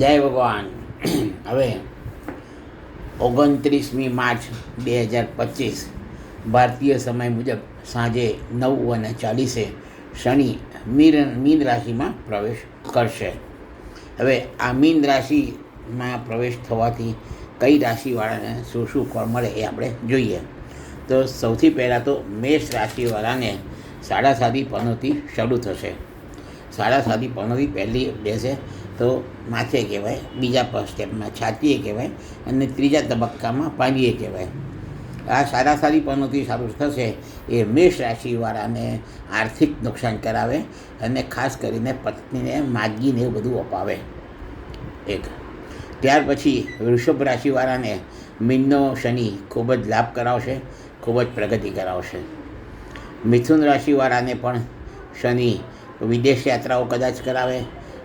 જય ભગવાન. હવે ઓગણત્રીસમી માર્ચ બે હજાર પચીસ, ભારતીય સમય મુજબ સાંજે નવ અને ચાલીસે શનિ મીન મીન રાશિમાં પ્રવેશ કરશે. હવે આ મીન રાશિમાં પ્રવેશ થવાથી કઈ રાશિવાળાને શું શું ફળ મળે એ આપણે જોઈએ. તો સૌથી પહેલાં તો મેષ રાશિવાળાને સાડા સાદી પનોતી શરૂ થશે. સાડા સાદી પણવી પહેલી બેસે તો માથે કહેવાય, બીજા સ્ટેપમાં છાતીએ કહેવાય અને ત્રીજા તબક્કામાં પાંડીએ કહેવાય. આ સારા સારી પણોથી સારું થશે એ મેષ રાશિવાળાને આર્થિક નુકસાન કરાવે અને ખાસ કરીને પત્નીને માગીને એવું બધું અપાવે. એક. ત્યાર પછી વૃષભ રાશિવાળાને મીનનો શનિ ખૂબ જ લાભ કરાવશે, ખૂબ જ પ્રગતિ કરાવશે. મિથુન રાશિવાળાને પણ શનિ વિદેશ યાત્રાઓ કદાચ કરાવે,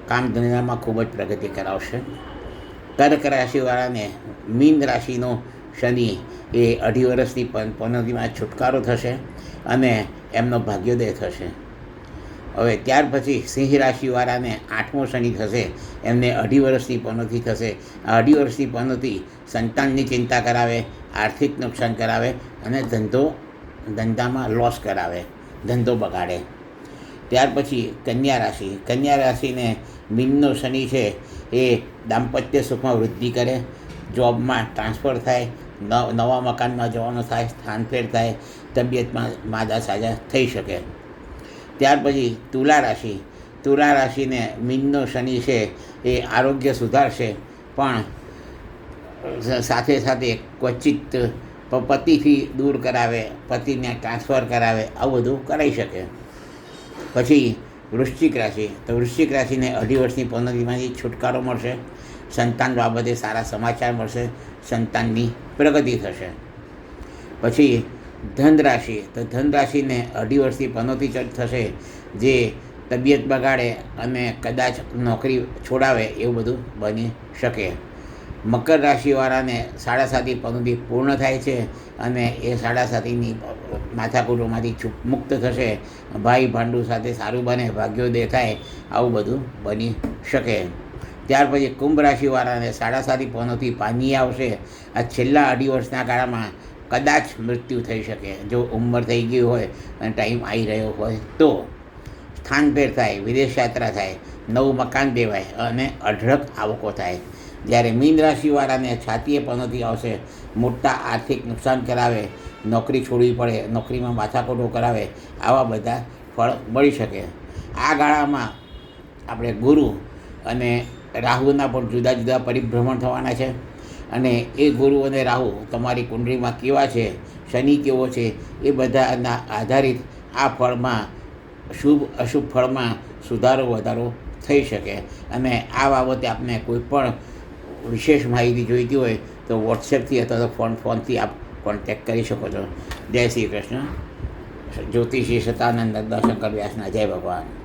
કામ ધંધામાં ખૂબ જ પ્રગતિ કરાવશે. કર્ક રાશિવાળાને મીન રાશિનો શનિ એ અઢી વર્ષની પન- પનોતીમાં છુટકારો થશે અને એમનો ભાગ્યોદય થશે. હવે ત્યાર પછી સિંહ રાશિવાળાને આઠમો શનિ થશે, એમને અઢી વર્ષની પનોતી થશે. આ અઢી વર્ષની પનોતી સંતાનની ચિંતા કરાવે, આર્થિક નુકસાન કરાવે અને ધંધો, ધંધામાં લોસ કરાવે, ધંધો બગાડે. ત્યાર પછી કન્યા રાશિ. કન્યા રાશિને મીનનો શનિ છે એ દાંપત્ય સુખમાં વૃદ્ધિ કરે, જોબમાં ટ્રાન્સફર થાય નવ મકાનમાં જવાનું થાય, સ્થાન ફેર થાય તબિયતમાં માદા સાજા થઈ શકે. ત્યાર પછી તુલા રાશિ. તુલા રાશિને મીનનો શનિ છે એ આરોગ્ય સુધારશે, પણ સાથે સાથે ક્વચિત પતિથી દૂર કરાવે, પતિને ટ્રાન્સફર કરાવે, આવું બધું કરાવી શકે. પછી વૃશ્ચિક રાશિ. તો વૃશ્ચિક રાશિને અઢી વર્ષની પનોતીમાંથી છુટકારો મળશે. સંતાન બાબતે સારા સમાચાર મળશે. સંતાનની પ્રગતિ થશે. પછી ધન રાશિ તો ધન રાશિને અઢી વર્ષથી પનોતી થશે. જે તબિયત બગાડે અને કદાચ નોકરી છોડાવે એવું બધું બની શકે. મકર રાશિવાળાને સાડા સાતી પગથી પૂર્ણ થાય છે અને એ સાડા સાતીની માથાકૂટોમાંથી છૂપ મુક્ત થશે. ભાઈ ભાંડુ સાથે સારું બને ભાગ્યોદય થાય આવું બધું બની શકે. ત્યાર પછી કુંભ રાશિવાળાને સાડા સાતી પનોતી પાની આવશે. આ છેલ્લા અઢી વર્ષના ગાળામાં કદાચ મૃત્યુ થઈ શકે. જો ઉંમર થઈ ગઈ હોય અને ટાઈમ આવી રહ્યો હોય તો સ્થાનભેર થાય, વિદેશ યાત્રા થાય, નવું મકાન દેવાય અને અઢળક આવકો થાય. જ્યારે મીન રાશિવાળાને છાતીએ પનોતી આવશે, મોટા આર્થિક નુકસાન કરાવે, નોકરી છોડવી પડે, નોકરીમાં માથાકોટો કરાવે, આવા બધા ફળ મળી શકે. આ ગાળામાં આપણે ગુરુ અને રાહુના પણ જુદા જુદા પરિભ્રમણ થવાના છે. અને એ ગુરુ અને રાહુ તમારી કુંડળીમાં કેવા છે, શનિ કેવો છે, એ બધાના આધારિત આ ફળમાં, શુભ અશુભ ફળમાં સુધારો વધારો થઈ શકે. અને આ બાબતે આપને કોઈ પણ વિશેષ માહિતી જોઈતી હોય તો વોટ્સએપથી અથવા તો ફોન ફોનથી આપ કોન્ટેક્ટ કરી શકો છો. જય શ્રી કૃષ્ણ. જ્યોતિષી સતાનંદ દર્શંકર વ્યાસના. જય ભગવાન.